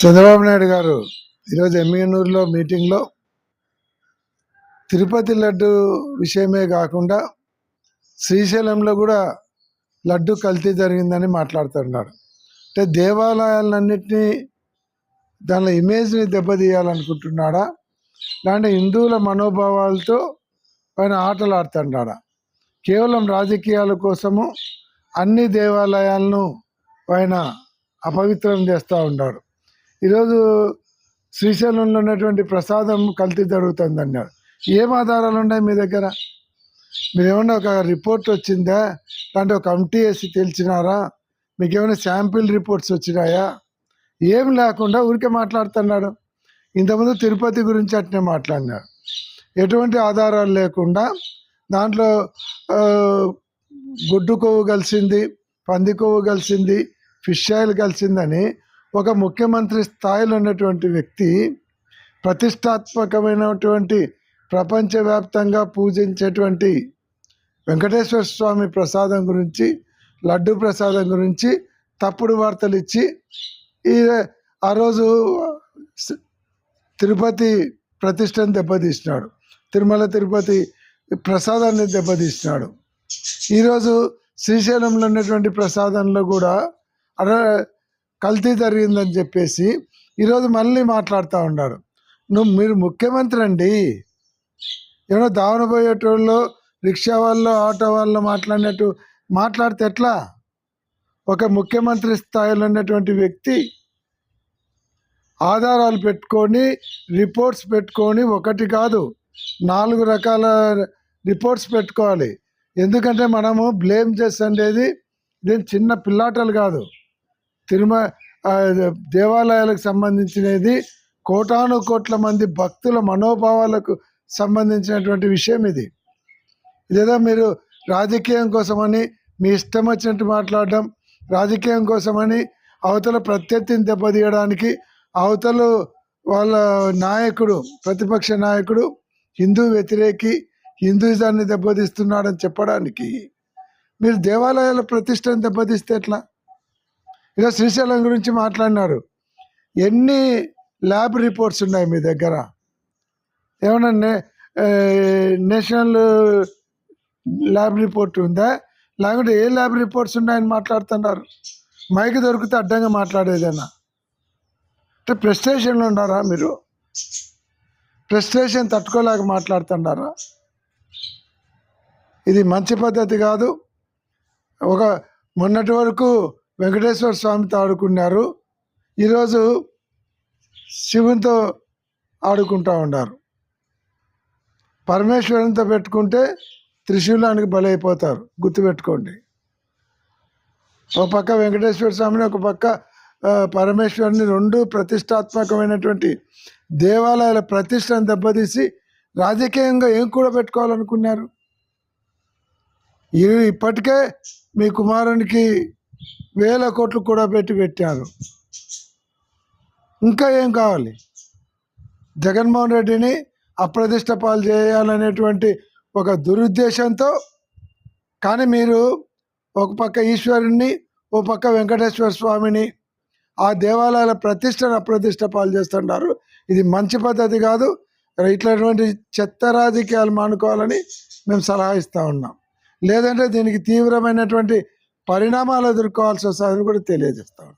చంద్రబాబు నాయుడు గారు ఈరోజు ఎమ్మిగనూరులో మీటింగ్లో తిరుపతి లడ్డు విషయమే కాకుండా శ్రీశైలంలో కూడా లడ్డు కల్తీ జరిగిందని మాట్లాడుతున్నాడు అంటే దేవాలయాలన్నింటినీ దానిలో ఇమేజ్ని దెబ్బతీయాలనుకుంటున్నాడా? లేదంటే హిందువుల మనోభావాలతో ఆయన ఆటలు ఆడుతున్నాడా కేవలం రాజకీయాల కోసము అన్ని దేవాలయాలను ఆయన అపవిత్రం చేస్తూ ఉన్నాడు ఈరోజు శ్రీశైలంలో ఉన్నటువంటి ప్రసాదం కల్తీ జరుగుతుంది అన్నాడు ఏం ఆధారాలు ఉన్నాయి మీ దగ్గర? మీరు ఏమన్నా ఒక రిపోర్ట్ వచ్చిందా? దాంట్లో ఒక కమిటీ వేసి తెలిసినారా? మీకు ఏమైనా శాంపిల్ రిపోర్ట్స్ వచ్చినాయా? ఏం లేకుండా ఊరికే మాట్లాడుతున్నాడు ఇంతకుముందు తిరుపతి గురించి అట్నే మాట్లాడినారు. ఎటువంటి ఆధారాలు లేకుండా దాంట్లో గుడ్డు కొవ్వు కలిసింది పంది కొవ్వు కలిసింది ఫిష్ ఆయిల్ కలిసిందని ఒక ముఖ్యమంత్రి స్థాయిలో ఉన్నటువంటి వ్యక్తి ప్రతిష్టాత్మకమైనటువంటి ప్రపంచవ్యాప్తంగా పూజించేటువంటి వెంకటేశ్వర స్వామి ప్రసాదం గురించి లడ్డు ప్రసాదం గురించి తప్పుడు వార్తలు ఇచ్చి ఈ ఆ రోజు తిరుపతి ప్రతిష్టను దెబ్బతీసినాడు. తిరుమల తిరుపతి ప్రసాదాన్ని దెబ్బతీసినాడు. ఈరోజు శ్రీశైలంలో ఉన్నటువంటి ప్రసాదంలో కూడా అర కల్తీ జరిగిందని చెప్పేసి ఈరోజు మళ్ళీ మాట్లాడుతూ ఉన్నాడు నువ్వు మీరు ముఖ్యమంత్రి అండి ఏమో దావన పోయేటోళ్ళు రిక్షా వాళ్ళు ఆటో వాళ్ళు మాట్లాడినట్టు మాట్లాడితే ఎట్లా? ఒక ముఖ్యమంత్రి స్థాయిలో ఉన్నటువంటి వ్యక్తి ఆధారాలు పెట్టుకొని రిపోర్ట్స్ పెట్టుకొని ఒకటి కాదు నాలుగు రకాల రిపోర్ట్స్ పెట్టుకోవాలి. ఎందుకంటే మనము బ్లేమ్ చేస్తుండేది దీని చిన్న పిల్లాటలు కాదు. తిరుమ దేవాలయాలకు సంబంధించినది కోటాను కోట్ల మంది భక్తుల మనోభావాలకు సంబంధించినటువంటి విషయం ఇది. ఇదేదో మీరు రాజకీయం కోసమని మీ ఇష్టం వచ్చినట్టు మాట్లాడడం రాజకీయం కోసమని అవతల ప్రత్యర్థిని దెబ్బతీయడానికి అవతలు వాళ్ళ నాయకుడు ప్రతిపక్ష నాయకుడు హిందూ వ్యతిరేకి హిందూయిజాన్ని దెబ్బతీస్తున్నాడని చెప్పడానికి. మీరు దేవాలయాల ప్రతిష్టను దెబ్బతీస్తే ఎట్లా? ఇదో శ్రీశైలం గురించి మాట్లాడినారు ఎన్ని ల్యాబ్ రిపోర్ట్స్ ఉన్నాయి మీ దగ్గర? ఏమన్నా నే నేషనల్ ల్యాబ్ రిపోర్ట్ ఉందా? లేకుంటే ఏ ల్యాబ్ రిపోర్ట్స్ ఉన్నాయని మాట్లాడుతున్నారు? మైక్ దొరికితే అడ్డంగా మాట్లాడేదేనా? అంటే ప్రెస్టేషన్లో ఉన్నారా మీరు? ప్రెస్టేషన్ తట్టుకోలేక మాట్లాడుతున్నారా? ఇది మంచి పద్ధతి కాదు. ఒక మొన్నటి వరకు వెంకటేశ్వర స్వామితో ఆడుకున్నారు ఈరోజు శివునితో ఆడుకుంటూ ఉన్నారు. పరమేశ్వరునితో పెట్టుకుంటే త్రిశూలానికి బలైపోతారు. గుర్తుపెట్టుకోండి. ఒక పక్క వెంకటేశ్వర స్వామిని ఒక పక్క పరమేశ్వరుని రెండు ప్రతిష్టాత్మకమైనటువంటి దేవాలయాల ప్రతిష్టను దెబ్బతీసి రాజకీయంగా ఏం కూడా పెట్టుకోవాలనుకున్నారు? ఇప్పటికే మీ కుమారునికి వేల కోట్లు కూడా పెట్టి పెట్టారు. ఇంకా ఏం కావాలి? జగన్మోహన్ రెడ్డిని అప్రతిష్ట పాలు చేయాలనేటువంటి ఒక దురుద్దేశంతో కానీ మీరు ఒక పక్క ఈశ్వరుణ్ణి ఓ పక్క వెంకటేశ్వర స్వామిని ఆ దేవాలయాల ప్రతిష్టను అప్రతిష్ట పాలు చేస్తుంటారు ఇది మంచి పద్ధతి కాదు. ఇట్లాంటి చెత్త రాజకీయాలు మానుకోవాలని మేము సలహా ఇస్తూ ఉన్నాం. లేదంటే దీనికి తీవ్రమైనటువంటి పరిణామాలు ఎదుర్కోవాల్సి వస్తుందని కూడా తెలియజేస్తాం